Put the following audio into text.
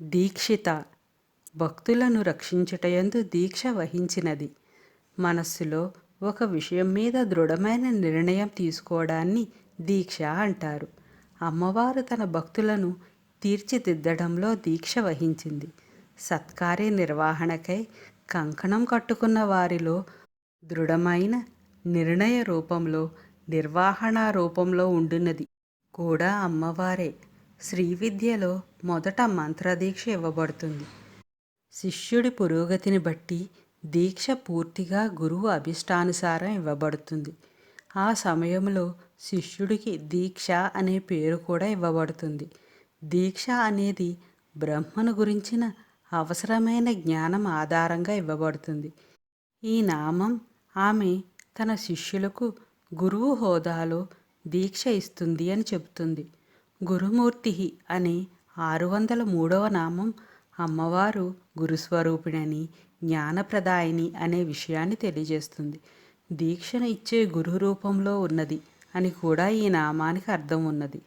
దీక్షిత. భక్తులను రక్షించుటయందు దీక్ష వహించినది. మనస్సులో ఒక విషయం మీద దృఢమైన నిర్ణయం తీసుకోవడాన్ని దీక్ష అంటారు. అమ్మవారు తన భక్తులను తీర్చిదిద్దడంలో దీక్ష వహించింది. సత్కార్య నిర్వహణకై కంకణం కట్టుకున్న వారిలో దృఢమైన నిర్ణయ రూపంలో నిర్వహణ రూపంలో ఉండునది కూడా అమ్మవారే. శ్రీ విద్యలో మొదట మంత్రదీక్ష ఇవ్వబడుతుంది. శిష్యుడి పురోగతిని బట్టి దీక్ష పూర్తిగా గురువు అభిష్టానుసారం ఇవ్వబడుతుంది. ఆ సమయంలో శిష్యుడికి దీక్ష అనే పేరు కూడా ఇవ్వబడుతుంది. దీక్ష అనేది బ్రహ్మను గురించిన అవసరమైన జ్ఞానం ఆధారంగా ఇవ్వబడుతుంది. ఈ నామం ఆమె తన శిష్యులకు గురువు హోదాలో దీక్ష ఇస్తుంది అని చెబుతుంది. గురుమూర్తి అనే ఆరు వందల మూడవ నామం అమ్మవారు గురుస్వరూపిణని జ్ఞానప్రదాయిని అనే విషయాన్ని తెలియజేస్తుంది. దీక్షను ఇచ్చే గురు రూపంలో ఉన్నది అని కూడా ఈ నామానికి అర్థం ఉన్నది.